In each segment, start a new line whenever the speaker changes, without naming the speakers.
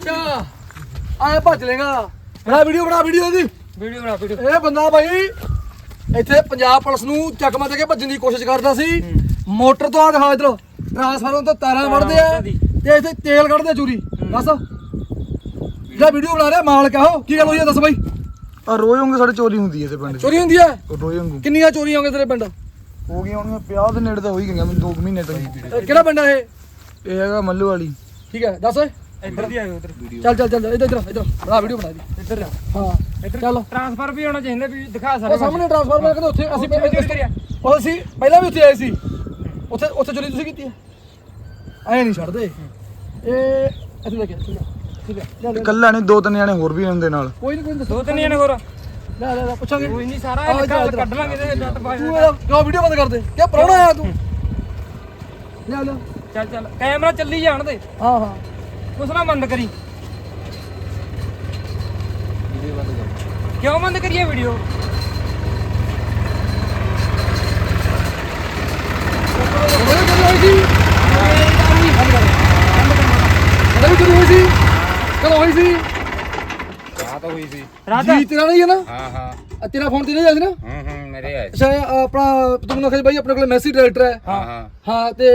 ਅੱਛਾ ਆਏ ਭੱਜ ਲੇਗਾ। ਬਣਾ ਵੀਡੀਓ ਬਣਾ ਵੀਡੀਓ ਦੀ
ਵੀਡੀਓ ਬਣਾ ਵੀਡੀਓ।
ਇਹ ਬੰਦਾ ਬਾਈ ਇੱਥੇ ਪੰਜਾਬ ਪੁਲਿਸ ਨੂੰ ਚੱਕਮਾ ਦੇ ਕੇ ਭੱਜਣ ਦੀ ਕੋਸ਼ਿਸ਼ ਕਰਦਾ ਸੀ। ਮੋਟਰ ਤੋਂ ਆ ਦਿਖਾ ਇਧਰ। ਟਰਾਂਸਫਾਰਮਰ ਤੋਂ ਤਾਰਾਂ ਵੜਦੇ ਆ ਤੇ ਇੱਥੇ ਤੇਲ ਕੱਢਦੇ ਚੂਰੀ। ਦੱਸ। ਜਿਹੜਾ ਵੀਡੀਓ ਬਣਾ ਰਿਹਾ ਮਾਲਕ ਆ ਉਹ। ਕੀ ਗੱਲ ਹੋਈ ਆ ਦੱਸ ਬਾਈ।
ਆ ਰੋਜ਼ ਹੋਂਗੇ ਸਾਡੇ ਚੋਰੀ ਹੁੰਦੀ ਹੈ ਤੇ ਪਿੰਡ 'ਚ।
ਚੋਰੀ ਹੁੰਦੀ ਆ?
ਰੋਜ਼ ਹੋਂਗੇ
ਕਿੰਨੀਆਂ ਚੋਰੀਆਂ ਹੋ ਗਈਆਂ ਤੇਰੇ ਪਿੰਡ?
ਹੋ ਗਈਆਂ ਹੋਣਗੀਆਂ 50 ਦੇ ਨੇੜੇ ਤਾਂ ਹੋ ਹੀ ਗਈਆਂ ਮੈਨੂੰ 2 ਮਹੀਨੇ ਤੱਕ।
ਇਹ ਕਿਹੜਾ ਪਿੰਡ ਆ ਇਹ?
ਇਹ ਹੈਗਾ ਮੱਲੂ ਵਾਲੀ।
ਠੀਕ ਹੈ ਦੱਸ। ਓਏ
ਇੱਧਰ ਦੀ ਆਇਓ ਇੱਧਰ
ਚੱਲ ਚੱਲ ਚੱਲ ਇੱਧਰ ਇੱਧਰ ਇੱਧਰ ਬਣਾ ਵੀਡੀਓ ਬਣਾ ਦੀ।
ਇੱਧਰ ਜਾ
ਹਾਂ
ਇੱਧਰ
ਚੱਲ।
ਟ੍ਰਾਂਸਫਰ ਵੀ ਹੋਣਾ ਚਾਹੀਦਾ ਵੀ ਦਿਖਾ
ਉਹ
ਸਾਰੇ
ਸਾਹਮਣੇ ਟ੍ਰਾਂਸਫਾਰਮਰ ਕਹਿੰਦੇ ਉੱਥੇ ਅਸੀਂ। ਉਹ ਅਸੀਂ ਪਹਿਲਾਂ ਵੀ ਉੱਥੇ ਆਏ ਸੀ। ਉੱਥੇ ਉੱਥੇ ਚੋਰੀ ਤੁਸੀਂ ਕੀਤੀ ਹੈ ਐ ਨਹੀਂ ਛੱਡਦੇ। ਇਹ ਇੱਥੇ ਲੈ ਕੇ ਆ, ਠੀਕ ਹੈ ਠੀਕ ਹੈ ਲੈ ਲੈ
ਇਕੱਲਾ ਨਹੀਂ ਦੋ ਤਿੰਨ ਜਣੇ ਹੋਰ ਵੀ ਹੁੰਦੇ ਨਾਲ।
ਕੋਈ ਨਹੀਂ ਕੋਈ ਨਹੀਂ
ਦੋ ਤਿੰਨ ਜਣੇ ਹੋਰ।
ਲੈ ਲੈ ਪੁੱਛਾਂਗੇ।
ਕੋਈ ਨਹੀਂ ਸਾਰਾ ਇਹ। ਕੱਢ ਲਾਂਗੇ ਤੇ ਜੱਟ ਬਾਈ
ਤੂੰ ਇਹਦਾ ਕਿਉਂ ਵੀਡੀਓ ਬੰਦ ਕਰ ਦੇ ਕਿਆ ਪ੍ਰਾਹੁਣਾ ਆਇਆ ਤੂੰ? ਲੈ ਲੈ।
ਚੱਲ ਚੱਲ। ਕੈਮਰਾ ਚੱਲੀ ਜਾਣ ਦੇ।
ਹਾਂ ਹਾਂ।
ਕੁਛ ਨਾ ਬੰਦ ਕਰੀ। ਕਿਉਂ ਬੰਦ ਕਰੀਏ ਵੀਡੀਓ
ਕਦੋਂ ਹੋਈ ਸੀ
ਰਾਤ ਹੋਈ ਸੀ।
ਰਾਤ?
ਜੀ ਤੇਰਾ ਨਹੀਂ ਹੈ ਨਾ?
ਹਾਂ ਹਾਂ।
ਤੇਰਾ ਫੋਨ ਤੇ ਨਹੀਂ ਆਇਆ ਸੀ ਨਾ?
ਹੂੰ ਹੂੰ ਮੇਰੇ ਆਏ ਸੀ।
ਅੱਛਾ ਆਪਣਾ ਤੂੰ ਨਾ ਬਾਈ ਆਪਣੇ ਕੋਲ ਮੈਸੀ ਡਾਇਰੈਕਟਰ ਹੈ।
ਹਾਂ ਹਾਂ।
ਹਾਂ ਤੇ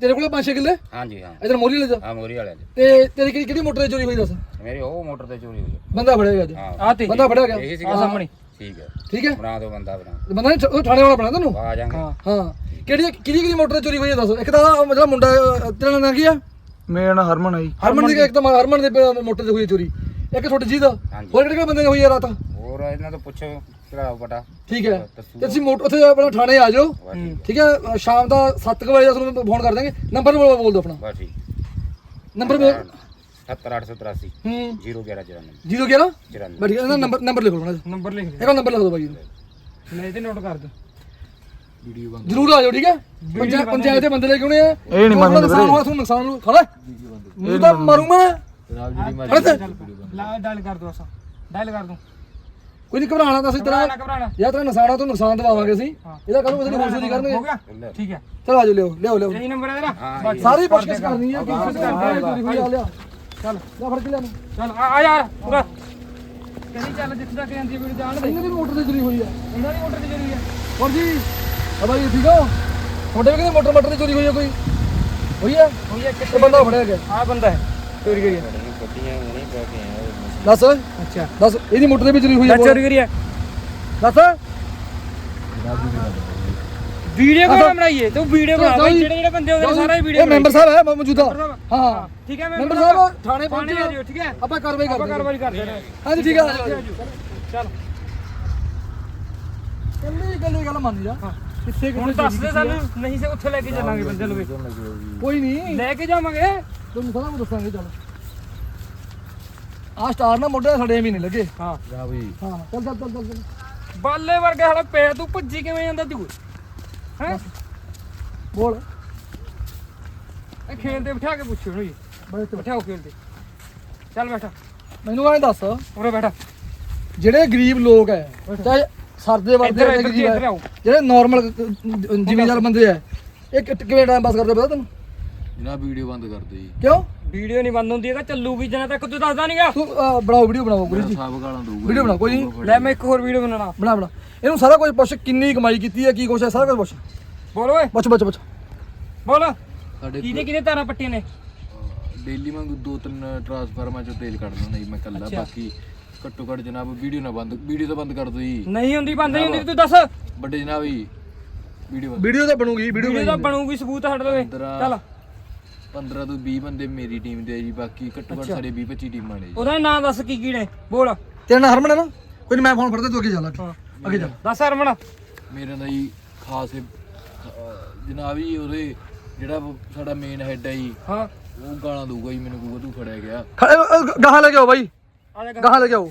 ਤੇਰੇ ਕੋਲ 5-6 ਕਿੱਲੇ?
ਹਾਂਜੀ ਹਾਂ।
ਇਧਰ ਮੋਰੀ ਲੈ ਜਾ
ਆ ਮੋਰੀ ਵਾਲੇ ਦੇ
ਤੇ ਤੇਰੀ ਕਿਹੜੀ ਕਿਹੜੀ ਮੋਟਰ ਤੇ ਚੋਰੀ ਹੋਈ ਦੱਸ?
ਮੇਰੀ ਉਹ ਮੋਟਰ ਤੇ ਚੋਰੀ ਹੋਈ
ਬੰਦਾ ਫੜਿਆ ਗਿਆ ਅੱਜ।
ਹਾਂ।
ਆ ਤੇ
ਬੰਦਾ ਫੜਿਆ ਗਿਆ।
ਇਹੀ
ਆ
ਸੀਗਾ
ਸਾਹਮਣੇ।
ਠੀਕ ਹੈ
ਠੀਕ ਹੈ?
ਬਣਾ ਦੋ ਬੰਦਾ ਬਣਾ
ਬੰਦਾ ਨਹੀਂ ਉਹ ਥਾਣੇ ਵਾਲਾ ਬਣਾ ਤੈਨੂੰ?
ਆ ਜਾਾਂਗੇ
ਹਾਂ।
ਹਾਂ। ਕਿਹੜੀ ਕਿਹਦੀ ਕਿਹਦੀ ਮੋਟਰ ਤੇ ਚੋਰੀ ਹੋਈ ਹੈ ਦੱਸ? ਇੱਕ ਤਾਂ ਉਹ ਜਿਹੜਾ ਮੁੰਡਾ ਅਹ, ਤੇਰਾ ਨਾਂ ਕੀ ਆ?
ਮੇਰਾ ਨਾਂ ਹਰਮਨ ਹੈ ਜੀ।
ਹਰਮਨ ਦੀ ਇੱਕ ਤਾਂ ਹਰਮਨ ਦੇ ਪ- ਮੋਟਰ ਤੇ ਹੋਈ ਹੈ ਚੋਰੀ। ਇੱਕ ਤੁਹਾਡੇ ਜੀ ਦਾ।
ਹਾਂਜੀ।
ਹੋਰ ਕਿਹੜੇ ਕਿਹੜੇ ਬੰਦੇ ਨੇ ਹੋਈ ਹੈ ਰਾਤ?
ਹੋਰ ਇਹਨਾਂ ਤੋਂ ਪੁੱਛੋ। ਪਟਾ
ਠੀਕ ਹੈ। ਤੇ ਤੁਸੀਂ ਮੋਟਰ ਉੱਥੇ ਆਪਣਾ ਥਾਣੇ ਆ ਜਾਓ।
ਠੀਕ
ਹੈ ਸ਼ਾਮ ਦਾ 7 ਵਜੇ ਤੁਹਾਨੂੰ ਫੋਨ ਕਰ ਦਾਂਗੇ ਨੰਬਰ ਬੋਲ ਬੋਲ ਦਿਓ ਆਪਣਾ।
ਬਸ ਠੀਕ
ਨੰਬਰ ਬੋਲ
70883
ਹੂੰ।
0194
ਜੀਰੋ ਗਿਆਰਾਂ?
94
ਬੜੀ ਇਹਦਾ ਨੰਬਰ ਨੰਬਰ ਲਿਖੋ ਆਪਣਾ।
ਨੰਬਰ ਲਿਖ ਦੇ
ਇਹਦਾ ਨੰਬਰ ਲਿਖ ਦਿਓ ਬਾਈ
ਲੈ ਤੇ ਨੋਟ ਕਰ ਦੇ
ਜਰੂਰ ਆ ਜਾਓ ਠੀਕ ਹੈ? ਪੰਚਾਇਤ ਪੰਚਾਇਤ ਦੇ ਬੰਦੇ ਲੈ ਕੇ ਆਉਣੇ ਆ।
ਇਹ ਨਹੀਂ ਮੰਨਦੇ
ਨੁਕਸਾਨ ਹੋਇਆ ਤੁਹਾਨੂੰ ਨੁਕਸਾਨ ਨੂੰ ਖੜਾ ਮੈਨੂੰ ਤਾਂ ਮਾਰੂ। ਮੈਂ ਖੜਾ ਤੇ
ਲਾ ਡਾਇਲ ਕਰ ਦੋ ਅਸਾਂ। ਡਾਇਲ ਕਰ ਦੋ
ਕੋਈ ਨਹੀਂ ਘਬਰਾਣਾ ਤਾਂ ਅਸੀਂ ਤੇਰਾ।
ਨਾ ਘਬਰਾਣਾ
ਜਾਂ ਤੇਰਾ ਨੁਕਸਾਨ ਤੋਂ ਨੁਕਸਾਨ ਦਵਾਵਾਂਗੇ ਅਸੀਂ। ਇਹਦਾ ਕਰੂਗੇ ਤੇਰੀ ਹੋਰ ਚੋਰੀ ਕਰਨਗੇ।
ਹੋ ਗਿਆ? ਠੀਕ ਹੈ।
ਚਲੋ ਆਜੋ ਲਿਓ ਲਿਓ ਲਿਓ
ਇਹੀ ਨੰਬਰ ਹੈ ਤੇਰਾ?
ਸਾਰੀ ਪੁੱਛਗਿੱਛ ਕਰਨੀ ਹੈ ਕਿ ਕਿਸ ਤਰ੍ਹਾਂ ਦੀ ਚੋਰੀ ਹੋਈ ਆ। ਲਿਆ ਚੱਲ ਲੈ ਫੜ ਕੇ ਲਿਆ ਨੂੰ।
ਚੱਲ ਆ ਆ ਯਾਰ ਪੂਰਾ। ਕਹੀ ਚੱਲ ਜਿੱਥੇ ਤੱਕ ਜਾਂਦੀ ਵੀਡੀਓ ਜਾਣ ਦੇ।
ਇਹਨਾਂ ਦੀ ਮੋਟਰ ਤੇ ਚੋਰੀ ਹੋਈ ਆ।
ਇਹਨਾਂ ਦੀ ਮੋਟਰ ਤੇ ਚਲੀ ਹੈ
ਹੋਰ ਜੀ ਆ ਬਾਈ ਠੀਕ ਹੋ ਤੁਹਾਡੇ ਵੀ ਕਿਤੇ ਮੋਟਰ ਮੋਟਰ ਤੇ ਚੋਰੀ ਹੋਈ ਆ ਕੋਈ? ਹੋਈ ਆ?
ਹੋਈ ਹੈ
ਤੇ ਬੰਦਾ ਫੜਿਆ ਗਿਆ।
ਆ ਬੰਦਾ ਹੈ। ਚੋਰੀ ਕਰੀ ਹੈ
ਗੱਡੀਆਂ ਨਹੀਂ ਪੈ ਕੇ ਆਏ
ਦੱਸ।
ਅੱਛਾ।
ਦੱਸ ਇਹਦੀ ਮੋਟਰ ਤੇ ਵੀ ਚੋਰੀ ਹੋਈ ਆ
ਚੋਰੀ ਕਰੀ ਹੈ
ਦੱਸ।
ਵੀਡੀਓ ਕਿਉਂ ਬਣਾਈਏ? ਤੂੰ ਵੀਡੀਓ ਬਣਾ। ਬਈ ਜਿਹੜੇ ਜਿਹੜੇ ਬੰਦੇ ਉਹਦੇ ਸਾਰੇ ਵੀਡੀਓ
ਇਹ ਮੈਂਬਰ ਸਾਹਿਬ ਹੈ ਮ- ਮੌਜੂਦਾ ਹਾਂ।
ਠੀਕ ਹੈ
ਮੈਂਬਰ ਸਾਹਿਬ ਥਾਣੇ ਪਹੁੰਚੇ
ਆ। ਜਿਓ ਠੀਕ ਹੈ।
ਆਪਾਂ ਕਾਰਵਾਈ ਕਰਦੇ ਹਾਂ।
ਕਾਰਵਾਈ ਕਰਦੇ ਹਾਂ।
ਹਾਂਜੀ ਠੀਕ ਹੈ ਆ
ਚੱਲ।
ਕੱਲੀ ਕੱਲੀ ਗੱਲ ਮੰਨ ਜਾ। ਕਿੱਥੇ
ਹੁਣ
ਕਿੱਥੇ
ਦੱਸ ਦੇ ਸਾਨੂੰ। ਨਹੀਂ ਸੇ ਉੱਥੇ ਲੈ ਕੇ ਚੱਲਾਂਗੇ ਬੰਦੇ ਨੂੰ
ਕੋਈ ਨਹੀਂ।
ਲੈ ਕੇ ਜਾਵਾਂਗੇ।
ਤੁਹਾਨੂੰ ਸਾਰਾ ਕੁਝ ਦੱਸਾਂਗੇ ਚੱਲ। ਆ ਸਟਾਰ ਨਾ ਮੋਢੇ ਸਾਡੇ ਐਵੇਂ ਨਹੀਂ ਲੱਗੇ।
ਹਾਂ।
ਹਾਂ ਚੱਲ ਚੱਲ ਚੱਲ ਚੱਲ ਚੱਲ।
ਬਾਲੇ ਵਰਗੇ ਸਾਲਾ ਪੈ ਤੂੰ ਭੱਜੀ ਕਿਵੇਂ ਜਾਂਦਾ ਤੂੰ? ਹੈ?
ਬੋਲ।
ਇਹ ਖੇਲ ਤੇ ਬਿਠਾ ਕੇ ਪੁੱਛੋ ਨੂੰ ਜੀ
ਬੜੇ ਤੇ
ਬਿਠਾਓ ਖੇਲ ਤੇ ਚੱਲ ਬੈਠਾ।
ਮੈਨੂੰ ਐਂ ਦੱਸ।
ਉਰੇ ਬੈਠਾ।
ਜਿਹੜੇ ਗਰੀਬ ਲੋਕ ਐ ਚਾਹੇ ਸਰਦੇ ਵਰਦੇ
ਇੱਧਰ
ਗਰੀਬ
ਇੱਧਰ
ਐ,
ਆਓ।
ਜਿਹੜੇ ਨਾਰਮਲ ਜ਼ਿਮੀਦਾਰ ਬੰਦੇ ਐ ਇਹ ਕਿਵੇਂ ਟਾਈਮ ਪਾਸ ਕਰਦੇ ਪਤਾ ਤੈਨੂੰ?
ਜਨਾਬ ਵੀਡੀਓ ਬੰਦ ਕਰ ਦਿਓ ਜੀ।
ਕਿਉਂ?
ਵੀਡੀਓ ਨਹੀਂ ਬੰਦ ਹੁੰਦੀ ਹੈਗਾ ਚੱਲੂਗੀ ਜਨਾ ਤੱਕ ਤੂੰ ਦੱਸਦਾ ਨਹੀਂਗਾ
ਤੂੰ ਅਹ, ਬਣਾਓ ਵੀਡੀਓ ਬਣਾਓ ਗੁਰੂ ਜੀ।
ਸਾਬ ਗਾਲਾਂ ਦਊਗਾ
ਵੀਡੀਓ ਬਣਾ ਕੋਈ ਨਹੀਂ।
ਲੈ ਮੈਂ ਇੱਕ ਹੋਰ ਵੀਡੀਓ ਬਣਾਉਣਾ।
ਬਣਾ ਬਣਾ। ਇਹਨੂੰ ਸਾਰਾ ਕੁਝ ਪੁੱਛ ਕਿੰਨੀ ਕਮਾਈ ਕੀਤੀ ਹੈ ਕੀ ਕੁਛ ਹੈ ਸਾਰਾ ਕੁਝ ਪੁੱਛ।
ਬੋਲ ਓਏ।
ਪੁੱਛ ਪੁੱਛ ਪੁੱਛ।
ਬੋਲ।
ਸਾਡੇ
ਕਿਹਦੇ ਕਿਹਦੇ ਤਾਰਾਂ ਪੱਟੀਆਂ ਨੇ?
ਡੇਲੀ ਵਾਂਗੂ ਦੋ ਤਿੰਨ ਟਰਾਂਸਫਾਰਮਾਂ ਚੋਂ ਤੇਲ ਕੱਢ ਦਿੰਦਾ ਜੀ ਮੈਂ ਕੱਲਾ ਬਾਕੀ ਘੱਟੋ ਘੱਟ ਜਨਾਬ ਵੀਡੀਓ ਨਾ ਬੰਦ ਵੀਡੀਓ ਤਾਂ ਬੰਦ ਕਰ ਦਿਓ ਜੀ।
ਨਹੀਂ ਹੁੰਦੀ ਬੰਦ ਨਹੀਂ ਹੁੰਦੀ ਤੂੰ ਦੱਸ।
ਵੱਡੇ ਜਨਾਬ ਜੀ ਵੀਡੀਓ ਬੰਦ।
ਵੀਡੀਓ ਤਾਂ ਬਣੂਗੀ ਵੀਡੀਓ
ਵੀਡੀਓ ਤਾਂ ਬਣੂਗੀ। ਸਬੂਤ ਸਾਡੇ ਲਵੇ
ਪੰਦਰਾਂ-
ਚੱਲ।
15 ਤੋਂ 20 ਬੰਦੇ ਮੇਰੀ ਟੀਮ ਦੇ ਆ ਜੀ ਬਾਕੀ ਘੱਟੋ ਘੱਟ ਸਾਡੇ 20 25 ਟੀਮਾਂ ਨੇ ਜੀ।
ਉਹਦਾ ਨਾਂ ਦੱਸ ਕੀ ਕੀ ਨੇ? ਬੋਲ।
ਤੇਰਾ ਨਾਮ ਹਰਮਨ ਹੈ ਨਾ? ਕੋਈ ਨਹੀਂ ਮੈਂ ਫੋਨ ਫੜਦਾ ਤੂੰ ਅੱਗੇ ਚੱਲ ਅੱਗੇ। ਚੱਲ।
ਦੱਸ ਹਰਮਨ।
ਮੇਰੇ ਨਾਲ ਜੀ ਖਾਸ ਇਹ, ਅਹ, ਜਨਾਬ ਜੀ ਉਹਦੇ ਜਿਹੜਾ ਸਾਡਾ ਮੇਨ ਹੈਡ ਹੈ ਜੀ
ਹਾਂ।
ਉਹ ਗਾਲਾਂ ਦਊਗਾ ਜੀ ਮੈਨੂੰ ਕਹੂਗਾ ਤੂੰ ਫੜਿਆ ਗਿਆ।
ਗਾਹਾਂ ਲੈ ਕੇ ਆਓ ਬਾਈ।
ਆ ਜਾ
ਗਾਹਾਂ। ਲੈ ਕੇ ਆਓ।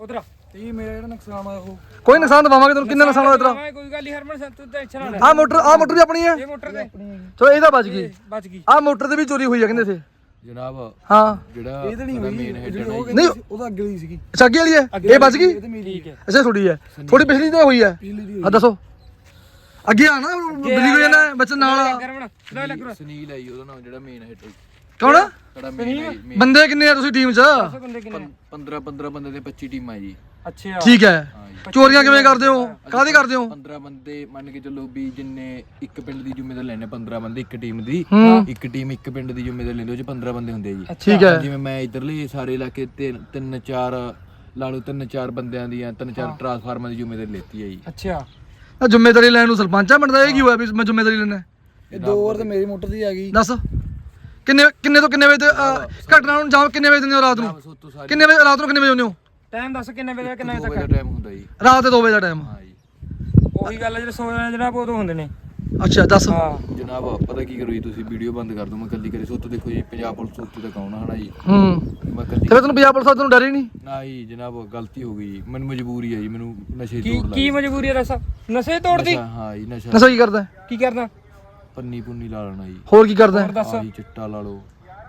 ਉਧਰ
ਤੇ ਮੇਰਾ ਜਿਹੜਾ ਨੁਕਸਾਨ ਆ ਉਹ
ਕੋਈ ਨੁਕਸਾਨ ਦਵਾਵਾਂਗੇ ਤੈਨੂੰ ਕਿੰਨਾ ਨੁਕਸਾਨ ਹੋਇਆ ਤੇਰਾ?
ਕੋਈ ਗੱਲ ਨਹੀਂ ਹਰਮਨ ਸੰ- ਤੂੰ ਟੈਨਸ਼ਨ ਨਾ ਲੈ
ਆਹ ਮੋਟਰ ਆਹ ਮੋਟਰ ਵੀ ਆਪਣੀ ਹੈ?
ਇਹ ਮੋਟਰ ਤੇ।
ਚਲੋ ਇਹਦਾ ਬਚ ਗਈ।
ਬਚ ਗਈ।
ਆਹ ਮੋਟਰ ਤੇ ਵੀ ਚੋਰੀ ਹੋਈ ਹੈ ਕਹਿੰਦੇ ਇੱਥੇ।
ਜਨਾਬ
ਹਾਂ।
ਜਿਹੜਾ ਸਾਡਾ ਮੇਨ ਹੈਡ ਹੈ। ਜੀ
ਨਹੀਂ।
ਉਹਦਾ ਅੱਗੇ ਦੀ ਸੀਗੀ।
ਅੱਛਾ ਅੱਗੇ ਵਾਲੀ ਹੈ? ਇਹ ਬਚ ਗਈ?
ਠੀਕ ਹੈ।
ਅੱਛਾ ਥੋੜੀ ਹੈ। ਥੋੜੀ ਪਿਛਲੀ ਤੇ ਹੋਈ ਹੈ। ਹਾਂ। ਦੱਸੋ। ਅੱਗੇ ਆ ਨਾ ਬਿਜਲੀ ਹੋ ਜਾਣਾ ਬੱਚੇ ਨਾਲ ਆ।
ਸੁਨੀਲ ਜੀ ਉਹਦਾ ਨਾਮ ਜਿਹੜਾ ਮੇਨ ਹੈਡ ਹੈ।
ਕੌਣ?
ਮੇਨ
ਬੰਦੇ ਕਿੰਨੇ ਆ ਤੁਸੀਂ ਟੀਮ 'ਚ?
ਦੱਸੋ ਬੰਦੇ ਕਿੰਨੇ ਆ?
15 15 ਬੰਦੇ ਦੇ 25 ਟੀਮਾਂ ਜੀ।
ਅੱਛਾ।
ਠੀਕ ਹੈ। ਚੋਰੀਆਂ ਕਿਵੇਂ ਕਰਦੇ ਹੋ? ਕਾਹਦੀ ਕਰਦੇ ਹੋ?
15 ਬੰਦੇ ਮੰਨ ਕੇ ਚੱਲੋ ਵੀ ਜਿੰਨੇ ਇੱਕ ਪਿੰਡ ਦੀ ਜ਼ਿੰਮੇਵਾਰੀ ਲੈਣੇ 15 ਬੰਦੇ ਇੱਕ ਟੀਮ ਦੀ। ਇੱਕ ਟੀਮ ਇੱਕ ਪਿੰਡ ਦੀ ਜ਼ਿੰਮੇਵਾਰੀ ਲੈਂਦੇ ਉਹ ਚ 15 ਬੰਦੇ ਹੁੰਦੇ ਆ ਜੀ।
ਠੀਕ ਹੈ।
ਜਿਵੇਂ ਮੈਂ ਇਧਰਲੇ ਸਾਰੇ ਇਲਾਕੇ ਤਿੰਨ ਤਿੰਨ ਚਾਰ ਲਾ ਲਓ ਤਿੰਨ ਚਾਰ ਬੰਦਿਆਂ ਦੀਆਂ ਤਿੰਨ ਚਾਰ ਟਰਾਂਸਫਾਰਮਰ ਦੀ ਜ਼ਿੰਮੇਵਾਰੀ ਲੈਤੀ ਹੈ ਜੀ।
ਅੱਛਾ।
ਆ ਜ਼ਿੰਮੇਵਾਰੀ ਲੈਣ ਨੂੰ ਸਰਪੰਚਾ ਬਣਦਾ ਇਹ ਕੀ ਹੋਇਆ ਵੀ ਮੈਂ ਜ਼ਿੰਮੇਵਾਰੀ ਲੈਣਾ
ਇਹ ਦੋ ਵਾਰ ਤੇ ਮੇਰੀ ਮੋਟਰ ਦੀ ਆ ਗਈ।
ਦੱਸ। ਕਿੰਨੇ ਕਿੰਨੇ ਤੋਂ ਕਿੰਨੇ ਵਜੇ ਤੇ, ਅਹ, ਘਟਨਾ ਨੂੰ ਜਾਮ ਕਿੰਨੇ ਵਜੇ ਦਿੰਦੇ ਹੋ ਰਾਤ ਨੂੰ? ਕਿੰਨੇ ਵਜੇ ਰਾਤ ਨੂੰ ਕਿੰਨੇ ਵਜੇ ਆਉਂਦੇ ਹੋ?
ਟਾਈਮ ਦੱਸ ਕਿੰਨੇ ਵਜੇ ਕਿੰਨੇ ਵਜੇ ਤੱਕ?
ਟਾਈਮ ਹੁੰਦਾ ਜੀ।
ਰਾਤ ਦੇ 2 ਵਜੇ ਦਾ ਟਾਈਮ।
ਹਾਂ ਜੀ।
ਉਹੀ ਗੱਲ ਹੈ ਜਿਹੜੇ ਸੋ ਜਾਣੇ ਜਨਾਬ ਉਦੋਂ ਹੁੰਦੇ ਨੇ।
ਅੱਛਾ ਦੱਸ।
ਹਾਂ।
ਜਨਾਬ ਪਤਾ ਕੀ ਕਰੋ ਜੀ ਤੁਸੀਂ ਵੀਡੀਓ ਬੰਦ ਕਰ ਦਿਓ ਮੈਂ ਕੱਲੀ ਕਰੇ। ਸੋਤੋ ਦੇਖੋ ਜੀ ਪੰਜਾਬ ਪੁਲਿਸ ਸੋਤੋ ਤੇ ਕੌਣ ਹਨਾ ਜੀ?
ਹੂੰ।
ਮੈਂ ਕੱਲੀ
ਤੇ ਫਿਰ ਤੈਨੂੰ ਪੰਜਾਬ ਪੁਲਿਸ ਤੈਨੂੰ ਡਰ ਹੀ ਨਹੀਂ?
ਨਾ ਜੀ ਜਨਾਬ ਗਲਤੀ ਹੋ ਗਈ ਜੀ। ਮੈਨੂੰ ਮਜਬੂਰੀ ਹੈ ਜੀ ਮੈਨੂੰ ਨਸ਼ੇ
ਕੀ
ਤੋੜ
ਕੀ ਮਜਬੂਰੀ ਹੈ ਦੱਸ? ਨਸ਼ੇ ਤੋੜਦੀ?
ਹਾਂ ਜੀ ਨਸ਼ਾ।
ਨਸ਼ਾ ਕੀ ਕਰਦਾ? ਹੈ?
ਕੀ ਕਰਦਾ?
ਪੰਨੀ ਪੁੰਨੀ ਲਾ ਲੈਣਾ ਜੀ।
ਹੋਰ ਕੀ ਕਰਦਾ ਹੈ?
ਹੋਰ ਦੱਸ
ਹਾਂ ਚਿੱਟਾ ਲਾ ਲਓ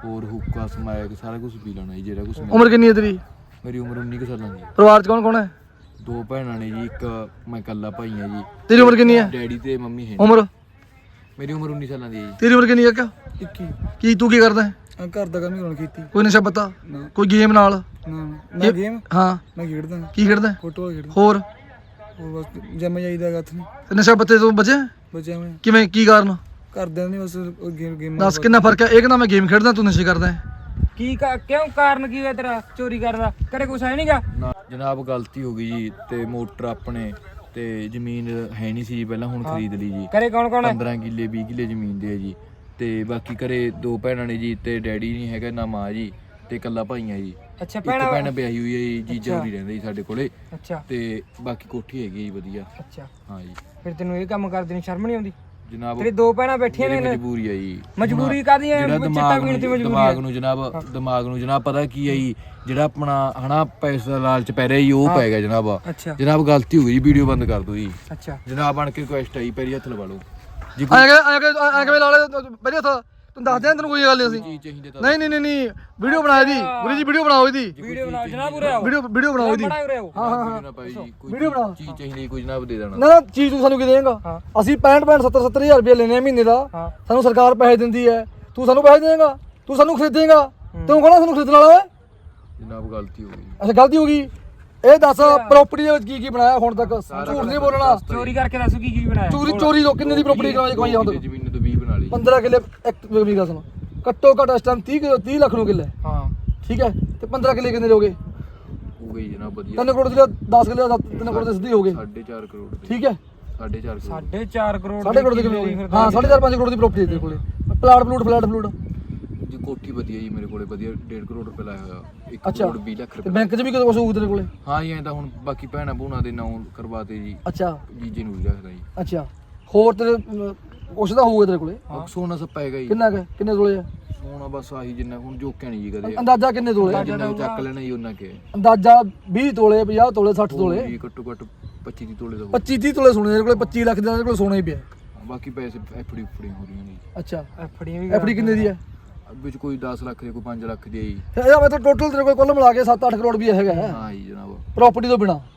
ਹੋਰ ਹੁੱਕਾ ਸਮੈਕ ਸਾਰਾ ਕੁਝ ਪੀ ਲੈਣਾ ਜੀ ਜਿਹੜਾ ਕੁਝ
ਉਮਰ ਕਿੰਨੀ ਹੈ ਤੇਰੀ?
ਮੇਰੀ ਉਮਰ 19 ਕੁ ਸਾਲਾਂ ਦੀ। ਹੈ।
ਪਰਿਵਾਰ 'ਚ ਕੌਣ ਕੌਣ ਹੈ?
ਦੋ ਭੈਣਾਂ ਨੇ ਜੀ ਇੱਕ ਮੈਂ ਇਕੱਲਾ ਭਾਈ ਹਾਂ ਜੀ।
ਤੇਰੀ ਉਮਰ ਕਿੰਨੀ ਹੈ?
ਡੈਡੀ ਤੇ ਮੰਮੀ ਹੈ
ਉਮਰ?
ਮੇਰੀ ਉਮਰ 19 ਸਾਲਾਂ ਦੀ ਹੈ ਜੀ।
ਤੇਰੀ ਉਮਰ ਕਿੰਨੀ ਹੈ ਕਿਆ
21
ਕੀ ਤੂੰ ਕੀ ਕਰਦਾ ਹੈ?
ਆ ਘਰ ਦਾ ਕੰਮ ਹੀ ਹੁਣ ਕੀਤੀ
ਕੋਈ ਨਸ਼ਾ ਪਤਾ? ਕੋਈ ਗੇਮ ਨਾਲ?
ਨਾ ਮੈਂ ਗੇਮ
ਹਾਂ।
ਮੈਂ ਖੇਡਦਾ
ਕੀ ਖੇਡਦਾ ਹੈ?
ਫੁੱਟਬਾਲ ਖੇਡਦਾ।
ਹੋਰ?
ਉਹ ਬਸ ਜੰਮ ਜਾਈਦਾ ਗੱਥ ਨਹੀਂ
ਤੇ ਨਸ਼ਾ ਪੱਤੇ ਤੋਂ ਬਚਿਆ
ਬਚਿਆ ਮੈਂ
ਕਿਵੇਂ ਕੀ ਕਾਰਨ?
ਘਰਦਿਆਂ ਨੇ ਬਸ ਉਹ ਗੇਮ ਗੇਮ
ਦੱਸ ਕਿੰਨਾ ਫ਼ਰਕ ਹੈ? ਇਹ ਕਹਿੰਦਾ ਮੈਂ ਗੇਮ ਖੇਡਦਾ ਤੂੰ ਨਸ਼ੇ ਕਰਦਾ ਹੈ।
ਕੀ ਕਾ- ਕਿਉਂ ਕਾਰਨ ਕੀ ਹੋਇਆ ਤੇਰਾ ਚੋਰੀ ਕਰਦਾ ਕਰੇ ਕੁਛ ਹੈ ਨਹੀਂਗਾ?
ਨਾ ਜਨਾਬ ਗਲਤੀ ਹੋ ਗਈ ਜੀ ਤੇ ਮੋਟਰ ਆਪਣੇ ਤੇ ਜ਼ਮੀਨ ਹੈ ਨਹੀਂ ਸੀ ਜੀ ਪਹਿਲਾਂ ਹੁਣ ਖਰੀਦ ਲਈ ਜੀ।
ਕਰੇ ਕੌਣ ਕੌਣ ਹੈ?
15 ਕਿੱਲੇ 20 ਕਿੱਲੇ ਜ਼ਮੀਨ ਦੇ ਹੈ ਜੀ। ਤੇ ਬਾਕੀ ਘਰੇ ਦੋ ਭੈਣਾਂ ਨੇ ਜੀ ਤੇ ਡੈਡੀ ਨਹੀਂ ਹੈਗਾ ਨਾ ਮਾਂ ਜੀ ਤੇ ਇਕੱਲਾ ਭਾਈ ਆ ਜੀ।
ਅੱਛਾ
ਇੱਕ
ਭੈਣਾ
ਭੈਣ ਵਿਆਹੀ ਹੋਈ ਹੈ ਜੀ ਜੀਜਾ ਵੀ ਰਹਿੰਦਾ ਜੀ ਸਾਡੇ ਕੋਲੇ।
ਅੱਛਾ।
ਤੇ ਬਾਕੀ ਕੋਠੀ ਹੈਗੀ ਜੀ ਵਧੀਆ।
ਅੱਛਾ।
ਹਾਂ ਜੀ।
ਫਿਰ ਤੈਨੂੰ ਇਹ ਕੰਮ ਕਰਦੇ ਨੂੰ ਸ਼ਰਮ ਨਹੀਂ ਆਉਂਦੀ?
ਜਨਾਬ
ਤੇਰੀ ਦੋ ਭੈਣਾਂ ਬੈਠੀਆਂ ਨੇ
ਮਜਬੂਰੀ ਹੈ ਜੀ।
ਮਜਬੂਰੀ ਕਾਦੀ ਹੈ
ਜਿਹੜਾ ਦਿਮਾਗ ਨੂੰ
ਮਜਬੂਰੀ
ਦਿਮਾਗ ਨੂੰ ਜਨਾਬ ਦਿਮਾਗ ਨੂੰ ਜਨਾਬ ਪਤਾ ਕੀ ਜੀ? ਜਿਹੜਾ ਆਪਣਾ ਹਨਾ ਪੈਸੇ ਦਾ ਲਾਲਚ ਪੈ ਰਿਹਾ ਜੀ ਉਹ ਪੈ ਗਿਆ ਜਨਾਬ।
ਅੱਛਾ।
ਜਨਾਬ ਗਲਤੀ ਹੋ ਗਈ ਵੀਡੀਓ ਬੰਦ ਕਰ ਦਿਓ ਜੀ।
ਅੱਛਾ।
ਜਨਾਬ ਬਣ ਕੇ ਰਿਕੁਐਸਟ ਆਈ ਪੈਰੀ ਹੱਥ ਲਵਾ ਲਓ। ਜੀ
ਕਿ ਆਏ ਕਿਵੇਂ ਲਾ ਲੈ ਪਹਿਲੇ ਹੱਥ। ਤੂੰ ਦੱਸ ਦੇ ਤੈਨੂੰ ਕੋਈ ਗੱਲ ਨਹੀਂ ਅਸੀਂ।
ਚੀਜ਼ ਚਾਹੀਦੀ ਤਾਂ
ਨਹੀਂ ਨਹੀਂ ਨਹੀਂ ਨਹੀਂ ਵੀਡੀਓ ਬਣਾ ਇਹਦੀ ਗੁਰੂ ਜੀ ਵੀਡੀਓ ਬਣਾਓ ਇਹਦੀ।
ਵੀਡੀਓ ਬਣਾ ਜਨਾਬ ਉਰੇ ਆਓ।
ਵੀਡੀਓ ਵੀਡੀਓ ਬਣਾਓ ਇਹਦੀ।
ਉਰੇ ਆਓ।
ਹਾਂ ਹਾਂ
ਨਾ ਪਾਈ ਜੀ ਕੋਈ
ਵੀਡੀਓ ਬਣਾ।
ਚੀਜ਼ ਚਾਹੀਦੀ ਕੋਈ ਜਨਾਬ ਦੇ ਦੇਣਾ।
ਨਾ ਨਾ ਚੀਜ਼ ਤੂੰ ਸਾਨੂੰ ਕੀ ਦੇਂਗਾ
ਹਾਂ।
ਅਸੀਂ 65 65 70 70000 ਰੁਪਏ ਲੈਨੇ ਆ ਮਹੀਨੇ ਦਾ।
ਹਾਂ।
ਸਾਨੂੰ ਸਰਕਾਰ ਪੈਸੇ ਦਿੰਦੀ ਹੈ। ਤੂੰ ਸਾਨੂੰ ਪੈਸੇ ਦੇਂਗਾ ਤੂੰ ਸਾਨੂੰ ਖਰੀਦੇਂਗਾ? ਤੂੰ ਕਹਣਾ ਸਾਨੂੰ ਖਰੀਦਣ ਵਾਲਾ ਓਏ?
ਜਨਾਬ ਗਲਤੀ ਹੋ ਗਈ।
ਅੱਛਾ ਗਲਤੀ ਹੋ ਗਈ। ਇਹ ਦੱਸ ਪ੍ਰਾਪਰਟੀ ਦੇ ਵਿੱਚ ਕੀ ਕੀ ਬਣਾਇਆ ਹੁਣ ਤੱਕ? ਝੂਠ ਨਹੀਂ ਬੋਲਣਾ।
ਚੋਰੀ ਕਰਕੇ ਦੱਸੋ ਕੀ ਕੀ ਬਣਾਇਆ।
ਚੋਰੀ ਚੋਰੀ ਤੋਂ ਕਿੰਨੇ ਦੀ ਪ੍ਰਾਪਰਟੀ ਕਮਾਈ ਕਮਾਈ ਤੱਕ
ਜ਼ਮੀਨ ਤੋਂ 20 ਬਣਾ ਲਈ
15 ਕਿੱਲੇ ਇੱਕ ਮੇਰੀ ਗੱਲ ਸੁਣ ਘੱਟੋ ਘੱਟ ਇਸ ਟਾਈਮ 30 ਕਿੱਲੇ- 30 ਲੱਖ ਨੂੰ ਕਿੱਲੇ
ਹਾਂ
ਠੀਕ ਹੈ ਤੇ 15 ਕਿੱਲੇ ਕਿੰਨੇ ਲੋਗੇ
ਹੋ ਗਈ ਜਨਾਬ ਵਧੀਆ
3 ਕਰੋੜ ਦੀ 10 ਕਿੱਲੇ 3 ਕਰੋੜ ਦੇ ਸਿੱਧੀ ਹੋ ਗਏ
4.5 ਕਰੋੜ ਦੇ
ਠੀਕ ਹੈ
4.5 ਕਰੋੜ
4.5 ਕਰੋੜ
ਸਾਢੇ ਕਰੋੜ ਦੀ ਕਿਵੇਂ ਹੋ ਗਈ ਹਾਂ 4.5 5 ਕਰੋੜ ਦੀ ਪ੍ਰਾਪਰਟੀ ਤੇਰੇ ਕੋਲੇ ਪਲਾਟ ਪਲੂਟ ਫਲੈਟ ਫਲੂਟ
ਜੀ ਕੋਠੀ ਵਧੀਆ ਜੀ ਮੇਰੇ ਕੋਲੇ ਵਧੀਆ 1.5 ਕਰੋੜ ਰੁਪਏ ਲਾਇਆ ਹੋਇਆ 1
ਅੱਛਾ।
ਕਰੋੜ 20 ਲੱਖ
ਤੇ
ਰੁਪਏ
ਬੈਂਕ 'ਚ ਵੀ ਕਿਤੇ ਕੁਝ ਹੋਊ ਤੇਰੇ ਕੋਲੇ
ਹਾਂ ਜੀ ਐਂ ਤਾਂ ਹੁਣ ਬਾਕੀ ਭੈਣਾਂ ਭੂਣਾ ਦੇ ਨਾਂ ਕਰਵਾਤੇ ਜੀ
ਅੱਛਾ
ਜੀਜੇ ਨੂੰ ਵੀ ਰੱਖਦਾ ਜੀ
ਅੱਛਾ ਹੋਰ ਤੇਰੇ ਅਮ, ਕੁਛ ਤਾਂ ਹੋਊਗਾ ਤੇਰੇ ਕੋਲੇ।
ਹਾਂ। ਸੋਨਾ ਸੱਪਾ ਹੈਗਾ ਜੀ।
ਕਿੰਨਾ ਕੁ ਹੈ? ਕਿੰਨੇ ਤੋਲੇ ਆ?
ਸੋਨਾ ਬਸ ਆਹੀ ਜਿੰਨਾ ਹੁਣ ਜੋਕਿਆ ਨਹੀਂ ਜੀ ਕਦੇ।
ਅੰਦਾਜ਼ਾ ਕਿੰਨੇ ਤੋਲੇ? ਆ?
ਜਿੰਨਾ ਚੱਕ ਲੈਣਾ ਜੀ ਉਹਨਾਂ ਕੇ।
ਅੰਦਾਜ਼ਾ 20 ਤੋਲੇ 50 ਤੋਲੇ 60 ਤੋਲੇ।
ਜੀ ਘੱਟੋ ਘੱਟ 25 ਦੀ ਤੋਲੇ ਦਾ
25 30 ਤੋਲੇ ਸੋਨੇ ਤੇਰੇ ਕੋਲੇ 25 ਲੱਖ ਦਾ ਤੇਰੇ ਕੋਲੇ ਸੋਨਾ ਹੀ ਪਿਆ।
ਹੋਊ। ਬਾਕੀ ਪੈਸੇ ਐਫਡੀ ਉਫੜੀ ਹੋ ਰਹੀਆਂ ਨੇ
ਅੱਛਾ।
ਐਫੜੀਆਂ ਵੀ
ਐਫਡੀ ਕਿੰਨੇ ਦੀ ਹੈ
ਜੀ। ਵਿੱਚ ਕੋਈ 10 ਲੱਖ ਦੀ ਕੋਈ 5 ਲੱਖ ਦੀ ਹੈ ਜੀ।
ਇਹਦਾ ਮਤਲਬ ਟੋਟਲ ਤੇਰੇ ਕੋਲ ਕੁੱਲ ਮਿਲਾ ਕੇ 7-8 ਕਰੋੜ ਵੀ ਹੈਗਾ ਹੈ।
ਹਾਂ ਜੀ ਜਨਾਬ।
ਪ੍ਰਾਪਰਟੀ ਤੋਂ ਬਿਨਾ।
ਜੀ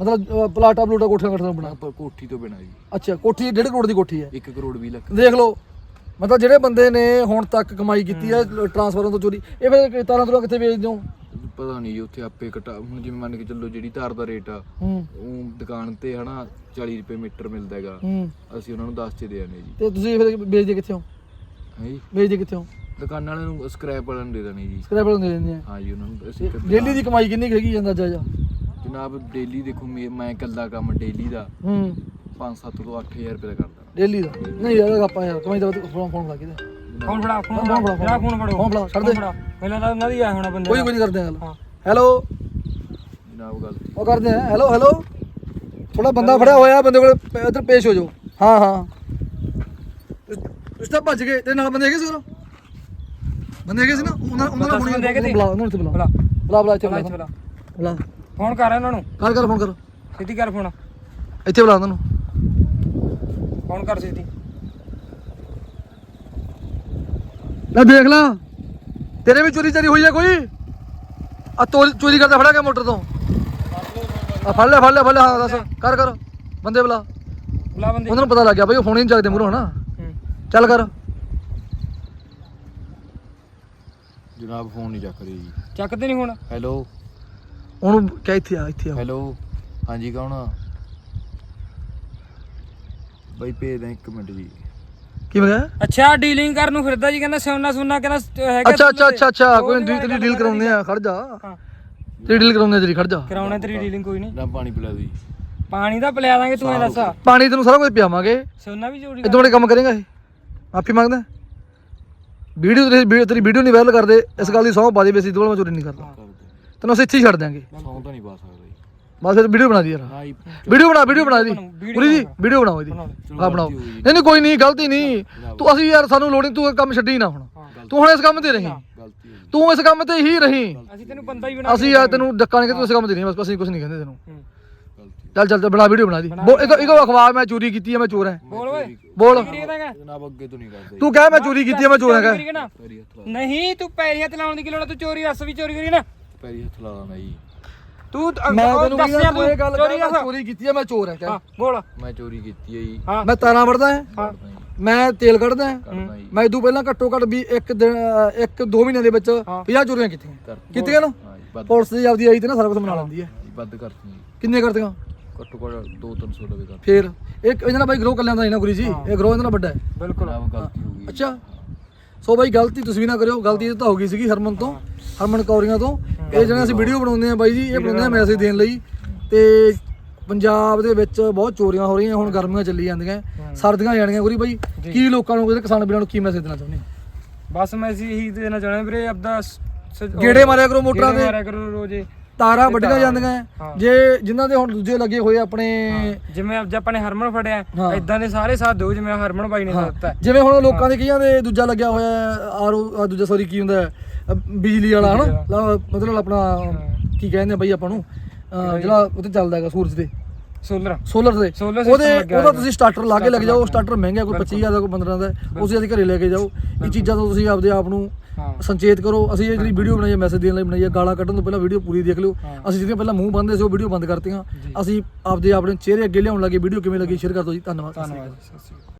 ਮਤਲਬ ਪਲਾਟਾ ਪਲੂਟਾ ਕੋਠੀਆਂ ਤੋਂ ਬਿਨਾ
ਨਾ ਪਰ ਕੋਠੀ ਤੋਂ ਬਿਨਾ ਜੀ।
ਅੱਛਾ ਕੋਠੀ 1.5 ਕਰੋੜ ਦੀ ਕੋਠੀ ਹੈ?
1 ਕਰੋੜ 20 ਲੱਖ।
ਦੇਖ ਲਓ। ਮਤਲਬ ਜਿਹੜੇ ਬੰਦੇ ਨੇ ਹੁਣ ਤੱਕ ਕਮਾਈ ਕੀਤੀ ਹੈ ਟਰਾਂਸਫਰਾਂ ਤੋਂ ਚੋਰੀ ਇਹ ਫਿਰ ਤਾਰਾਂ ਤੁਰਾਂ ਕਿੱਥੇ ਵੇਚਦੇ ਹੋ?
ਪਤਾ ਨਹੀਂ ਜੀ ਉੱਥੇ ਆਪੇ ਕਟਾ ਹੁਣ ਜਿਵੇਂ ਮੰਨ ਕੇ ਚੱਲੋ ਜਿਹੜੀ ਤਾਰ ਦਾ ਰੇਟ ਆ ਉਹ ਦੁਕਾਨ ਤੇ ਹਨਾ 40 ਰੁਪਏ ਮੀਟਰ ਮਿਲਦਾ ਹੈਗਾ। ਅਸੀਂ ਉਹਨਾਂ ਨੂੰ 10 ਚ ਦੇ ਆਨੇ ਜੀ।
ਤੇ ਤੁਸੀਂ ਫਿਰ ਵੇਚਦੇ ਕਿੱਥੇ ਹੋ?
ਹੈ ਜੀ?
ਵੇਚਦੇ ਕਿੱਥੇ ਹੋ?
ਦੁਕਾਨਾਂ ਵਾਲਿਆਂ ਨੂੰ ਸਕ੍ਰੈਪ ਵਾਲਿਆਂ ਨੂੰ ਦੇ ਦੇਣੀ ਜੀ।
ਸਕ੍ਰੈਪਰ ਦੇ ਦਿੰਦੇ ਆ
ਹਾਂ ਜੀ ਉਹਨਾਂ ਨੂੰ ਅਸੀਂ
ਡੇਲੀ ਦੀ ਕਮਾਈ ਕਿੰਨੀ ਹੈਗੀ ਅੰਦਾਜ਼ਾ ਜਾ
ਜਨਾਬ ਡੇਲੀ ਦੇਖੋ ਮੇ- ਮੈਂ ਇਕੱਲਾ ਕੰਮ ਡੇਲੀ ਦਾ
ਹੂੰ।
5-7 ਤੋਂ 8000 ਰੁਪਏ ਦਾ ਕਰਦਾ।
ਡੇਲੀ ਦਾ? ਨਹੀਂ ਯਾਰ ਆਪਾਂ ਯਾਰ ਕਮਾਈ ਦਾ ਫੋਨ ਫੋਨ ਲਾ ਕੇ ਦੇ।
ਫੋਨ ਫੜਾ ਫੋਨ
ਫੋਨ ਫੜਾ,
ਫੜਾ ਫੋਨ ਫੜੋ
ਫੋਨ ਫੜਾ, ਛੱਡ ਦੇ।
ਪਹਿਲਾਂ ਤਾਂ ਉਹਨਾਂ ਦੀ ਆਇਆ ਹੋਣਾ ਬੰਦੇ
ਕੋਈ। ਕੋਈ ਨਹੀਂ ਕਰਦੇ ਆ ਗੱਲ।
ਹਾਂ।
ਹੈਲੋ
ਜਨਾਬ ਗਲਤੀ
ਉਹ ਕਰਦੇ ਆ। ਹੈਲੋ ਹੈਲੋ ਥੋੜਾ ਬੰਦਾ ਫੜਿਆ ਹੋਇਆ ਬੰਦੇ ਕੋਲ ਪ- ਇੱਧਰ ਪੇਸ਼ ਹੋ ਜਾਓ। ਹਾਂ ਹਾਂ। ਤੁਸੀਂ ਤਾਂ ਭੱਜ ਗਏ। ਤੇ ਨਾਲ ਬੰਦੇ ਹੈਗੇ ਸੀ ਬੰਦੇ ਹੈਗੇ ਸੀ ਨਾ? ਉਹਨਾਂ ਉਹਨਾਂ ਨਾਲ? ਬੁਲਾ ਉਹਨਾਂ ਨੂੰ ਇੱਥੇ ਬੁਲਾ
ਬੁਲਾ।
ਬੁਲਾ ਬੁਲਾ ਇੱਥੇ
ਬੁਲਾ
ਬੁਲਾ।
ਇੱਥੇ ਬੁਲਾ।
ਬੁਲਾ।
ਫੋਨ ਕਰ ਉਹਨਾਂ ਨੂੰ।
ਕਰ ਕਰ ਫੋਨ ਕਰ।
ਸਿੱਧੀ ਕਰ ਫੋਨ।
ਇੱਥੇ ਬੁਲਾ ਉਹਨਾਂ ਨੂੰ।
ਫੋਨ ਕਰ ਸਿੱਧੀ।
ਲੈ ਦੇਖ ਲਾ। ਤੇਰੇ ਵੀ ਚੋਰੀ ਚਾਰੀ ਹੋਈ ਹੈ ਕੋਈ? ਆ ਤੋਰੀ ਚੋਰੀ ਕਰਦਾ ਫੜਿਆ ਗਿਆ ਮੋਟਰ ਤੋਂ। ਆ ਫੜ ਲੈ ਫੜ ਲੈ ਫੜ ਲੈ। ਹਾਂ ਦੱਸ। ਕਰ ਕਰ। ਬੰਦੇ ਬੁਲਾ।
ਬੁਲਾ ਬੰਦੇ।
ਉਹਨਾਂ ਨੂੰ ਪਤਾ ਲੱਗ ਗਿਆ ਬਈ ਉਹ ਫੋਨ ਹੀ ਨਹੀਂ ਚੱਕਦੇ ਮੂਰੋਂ ਹਨਾ?
ਹੂੰ।
ਚੱਲ ਕਰ।
ਜਨਾਬ ਫੋਨ ਨਹੀਂ ਚੱਕ ਰਹੀ ਜੀ।
ਚੱਕਦੇ ਨਹੀਂ ਹੁਣ।
ਹੈਲੋ?
ਉਹਨੂੰ ਕਹਿ ਇੱਥੇ ਆ ਇੱਥੇ ਆ।
ਹੈਲੋ ਹਾਂਜੀ ਕੌਣ ਆ? ਬਾਈ ਭੇਜ ਦੇ ਇੱਕ ਮਿੰਟ ਜੀ।
ਕੀ ਕਿਹਾ
ਅੱਛਾ ਡੀਲਿੰਗ ਕਰਨ ਨੂੰ ਫਿਰਦਾ ਜੀ ਕਹਿੰਦਾ ਸੋਨਾ ਸੁਨਾ ਕਹਿੰਦਾ ਸ- ਹੈਗਾ
ਅੱਛਾ ਅੱਛਾ। ਅੱਛਾ ਅੱਛਾ। ਕੋਈ
ਗੱਲ
ਤੇਰੀ ਡੀਲ ਕਰਾਉਂਦੇ ਆ ਖੜ ਜਾ।
ਹਾਂ।
ਤੇਰੀ ਡੀਲ ਕਰਾਉਂਦੇ ਆ ਤੇਰੀ ਖੜ ਜਾ।
ਕਰਾਉਣਾ ਤੇਰੀ ਡੀਲਿੰਗ ਕੋਈ ਨਹੀਂ
ਨਾ ਪਾਣੀ ਪਿਲਾ ਦੀ।
ਪਾਣੀ ਤਾਂ ਪਿਲਾ ਦਾਂਗੇ ਤੂੰ ਇਹ ਦੱਸ।
ਪਾਣੀ ਤੈਨੂੰ ਸਾਰਾ ਕੁਝ ਪਿਆਵਾਂਗੇ।
ਸੋਨਾ ਵੀ ਚੋਰੀ
ਇਦੋਂ ਬੜੇ ਕੰਮ ਕਰੇਗਾ ਇਹ? ਮਾਫੀ ਮੰਗਦਾ। ਵੀਡੀਓ ਤੇਰੀ ਵੀਡੀਓ ਤੇਰੀ ਵੀਡੀਓ ਨਹੀਂ ਵਾਇਰਲ ਕਰਦੇ ਇਸ ਗੱਲ ਦੀ ਸਹੁੰ ਪਾ ਦੇ ਵੀ ਅਸੀਂ ਚੋਰੀ ਨਹੀਂ ਕਰਦੇ। ਤੈਨੂੰ ਅਸੀਂ ਇੱਥੇ ਹੀ ਛੱਡ ਦਿਆਂਗੇ।
ਸੌਂ ਤਾਂ ਨਹੀਂ ਪਾ ਸਕਦਾ ਜੀ।
ਬਸ ਫਿਰ ਵੀਡੀਓ ਬਣਾ ਦੀ ਯਾਰ।
ਹਾਂ ਜੀ।
ਵੀਡੀਓ ਬਣਾ ਵੀਡੀਓ ਬਣਾ ਦੀ ਪੂਰੀ ਜੀ ਵੀਡੀਓ ਬਣਾਓ ਇਹਦੀ। ਹਾਂ ਬਣਾਓ। ਨਹੀਂ ਨਹੀਂ ਕੋਈ ਨਹੀਂ ਗਲਤੀ ਨਹੀਂ। ਤੂੰ ਅਸੀਂ ਯਾਰ ਸਾਨੂੰ ਲੋੜ ਨਹੀਂ ਤੂੰ ਇਹ ਕੰਮ ਛੱਡੀ ਨਾ ਹੁਣ। ਤੂੰ ਹੁਣ ਇਸ ਕੰਮ ਤੇ ਰਹੀ।
ਹੋ
ਤੂੰ ਇਸ ਕੰਮ ਤੇ ਹੀ ਰਹੀ।
ਅਸੀਂ ਤੈਨੂੰ ਬੰਦਾ ਹੀ ਬਣਾ
ਅਸੀਂ ਯਾਰ ਤੈਨੂੰ ਡੱਕਾ ਨਹੀਂ ਕਿ ਤੂੰ ਇਸ ਕੰਮ ਤੇ ਨਹੀਂ ਬਸ ਅਸੀਂ ਕੁਝ ਨਹੀਂ ਕਹਿੰਦੇ ਤੈਨੂੰ।
ਹੂੰ।
ਚੱਲ ਚੱਲ ਬਣਾ ਵੀਡੀਓ ਬਣਾ ਦੀ। ਇਹ ਇਹ ਅਖਬਾਰ ਮੈਂ ਚੋਰੀ ਕੀਤੀ ਹੈ ਮੈਂ ਚੋਰ ਹਾਂ।
ਬੋਲ ਓਏ
ਬੋਲ।
ਜਨਾਬ ਅੱਗੇ ਤੋਂ ਨਹੀਂ ਕਰਦਾ
ਤੂੰ ਕਹਿ ਮੈਂ ਚੋਰੀ ਕੀਤੀ ਹੈ ਮੈਂ ਚੋਰ
ਲਾ।
ਨਹੀਂ ਤੂੰ ਪੈਰੀ ਹੱਥ ਲਾਉਣ ਦੀ ਕੀ ਲੋੜ? ਤੂੰ ਚੋਰੀ ਦੱਸ ਵੀ ਚੋਰੀ ਕਰੀ ਨਾ।
ਪੈਰੀ ਹੱਥ ਲਾ ਦਾਂ ਜੀ।
ਤੂੰ
ਮੈਂ ਤੈਨੂੰ
ਦੱਸ
ਕਿਹਾ
ਯਾਰ
ਤੂੰ ਇਹ ਗੱਲ
ਚੋਰੀ
ਕਰ ਚੋਰੀ ਕੀਤੀ ਹੈ ਮੈਂ ਚੋਰ ਹਾਂ
ਹਾਂ
ਕਹਿ
ਬੋਲ।
ਮੈਂ ਚੋਰੀ ਕੀਤੀ ਹੈ ਜੀ।
ਹਾਂ।
ਮੈਂ ਤਾਰਾਂ ਵੜਦਾ ਹਾਂ। ਮੈਂ ਤੇਲ ਕੱਢਦਾ ਮੈਂ ਇਦੋਂ ਪਹਿਲਾਂ ਘੱਟੋ ਘੱਟ ਵੀ ਇੱਕ ਦਿਨ ਇੱਕ ਦੋ ਮਹੀਨਿਆਂ ਦੇ ਵਿੱਚ 50 ਚੋਰੀਆਂ ਕੀਤੀਆਂ।
ਕਰ
ਕੀਤੀਆਂ ਨਾ? ਪੁਲਿਸ ਦੀ ਆਪਦੀ ਆਈ ਤੇ ਨਾ ਸਾਰਾ ਕੁਝ ਬਣਾ ਲੈਂਦੀ ਹੈ
ਜੀ, ਵੱਧ ਕਰਤੀ
ਕਿੰਨੇ ਕਰਦੀਆਂ
ਘੱਟੋ ਘੱਟ 2-300 ਰੁਪਏ ਕਰ
ਫੇਰ ਇੱਕ ਇਹਦੇ ਨਾਲ ਬਾਈ ਗਰੋ ਕੱਲਿਆਂ ਦਾ ਨਹੀਂ ਨਾ ਗੁਰੀ ਜੀ। ਇਹ ਗਰੋ ਇਹਦੇ ਨਾਲ ਵੱਡਾ ਹੈ
ਬਿਲਕੁਲ।
ਜਨਾਬ ਗਲਤੀ ਹੋ ਗਈ।
ਅੱਛਾ। ਸੋ ਬਾਈ ਗਲਤੀ ਤੁਸੀਂ ਵੀ ਨਾ ਕਰਿਓ ਗਲਤੀ ਇਹ ਤਾਂ ਹੋ ਗਈ ਸੀਗੀ ਹਰਮਨ ਤੋਂ ਹਰਮਨ ਕੌਰੀਆਂ ਤੋਂ। ਇਹ ਜਿਹੜੇ ਅਸੀਂ ਵੀਡੀਓ ਬਣਾਉਂਦੇ ਆ ਬਾਈ ਜੀ ਇਹ ਬਣਾਉਂਦੇ ਆ ਮੈਸੇਜ ਦੇਣ ਲਈ। ਤੇ ਪੰਜਾਬ ਦੇ ਵਿੱਚ ਬਹੁਤ ਚੋਰੀਆਂ ਹੋ ਰਹੀਆਂ ਹੁਣ ਗਰਮੀਆਂ ਚੱਲੀ ਜਾਂਦੀਆਂ ਸਰਦੀਆਂ ਜਾਣੀਆਂ ਗੁਰੀ ਬਾਈ ਕੀ ਲੋਕਾਂ ਨੂੰ ਕਿਸਾਨ ਵੀਰਾਂ ਨੂੰ ਕੀ ਮੈਸੇਜ ਦੇਣਾ ਚਾਹੁੰਦੇ
ਬਸ ਮੈਂ ਇਹੀ ਦੇਣਾ ਚਾਹੁੰਦਾ ਵੀਰੇ ਆਪਦਾ
ਗੇੜੇ ਮਾਰਿਆ ਕਰੋ ਮੋਟਰਾਂ ਦੇ
ਮਾਰਿਆ ਕਰੋ ਰੋਜ਼ੇ
ਤਾਰਾਂ ਵੱਡੀਆਂ ਜਾਂਦੀਆਂ
ਹਾਂ।
ਜੇ ਜਿਨ੍ਹਾਂ ਦੇ ਹੁਣ ਦੂਜੇ ਲੱਗੇ ਹੋਏ ਆਪਣੇ
ਜਿਵੇਂ ਅੱਜ ਆਪਾਂ ਨੇ ਹਰਮਨ ਫੜਿਆ
ਹਾਂ।
ਇਦਾਂ ਦੇ ਸਾਰੇ ਸਾਥ ਦਿਓ ਜਿਵੇਂ ਹਰਮਨ ਬਾਈ ਨੇ ਸਾਥ ਦਿੱਤਾ।
ਜਿਵੇਂ ਹੁਣ ਲੋਕਾਂ ਦੇ ਕਈਆਂ ਦੇ ਦੂਜਾ ਲੱਗਿਆ ਹੋਇਆ ਆਰੋ ਦੂਜਾ ਸੌਰੀ ਕੀ ਹੁੰਦਾ ਹੈ, ਅ, ਬਿਜਲੀ ਵਾਲਾ ਹਨਾ? ਲਾ- ਮਤਲਬ ਆਪਣਾ ਕੀ ਕਹਿੰਦੇ ਆ ਬਈ ਆਪਾਂ ਨੂੰ ਅ, ਜਿਹੜਾ ਉੱਤੇ ਚੱਲਦਾ ਹੈਗਾ ਸੂਰਜ ਤੇ
ਸੋਲਰ।
ਸੋਲਰ ਤੇ
Solar system
ਉਹਦੇ
ਲੱਗਿਆ
ਉਹਦਾ
ਹੋਇਆ।
ਤੁਸੀਂ ਸਟਾਰਟਰ ਲਾ ਕੇ ਲੱਗ ਜਾਓ ਸਟਾਰਟਰ ਮਹਿੰਗਾ ਕੋਈ 25000 ਦਾ ਕੋਈ 15 ਦਾ ਉਸੇ ਅਸੀਂ ਘਰੇ ਲੈ ਕੇ ਜਾਓ। ਇਹ ਚੀਜ਼ਾਂ ਤੋਂ ਤੁਸੀਂ ਆਪਦੇ ਆਪ ਨੂੰ
ਹਾਂ।
ਸੰਚੇਤ ਕਰੋ। ਅਸੀਂ ਇਹ ਜਿਹੜੀ ਵੀਡੀਓ ਬਣਾਈ ਹੈ ਮੈਸੇਜ ਦੇਣ ਲਈ ਬਣਾਈ ਹੈ ਗਾਲਾਂ ਕੱਢਣ ਤੋਂ ਪਹਿਲਾਂ ਵੀਡੀਓ ਪੂਰੀ ਦੇਖ ਲਿਓ। ਅਸੀਂ ਜਿਹੜੀਆਂ ਪਹਿਲਾਂ ਮੂੰਹ ਬੰਨਦੇ ਸੀ ਉਹ ਵੀਡੀਓ ਬੰਦ ਕਰਤੀਆਂ। ਅਸੀਂ ਆਪਦੇ ਆਪਣੇ ਚਿਹਰੇ ਅੱਗੇ ਲਿਆਉਣ ਲੱਗੇ। ਵੀਡੀਓ ਕਿਵੇਂ ਲੱਗੀ ਸ਼ੇਅਰ ਕਰ ਦਿਓ ਜੀ। ਧੰਨਵਾਦ।
ਧੰਨਵਾਦ ਜੀ, ਸਤਿ ਸ਼੍ਰੀ ਅਕਾਲ।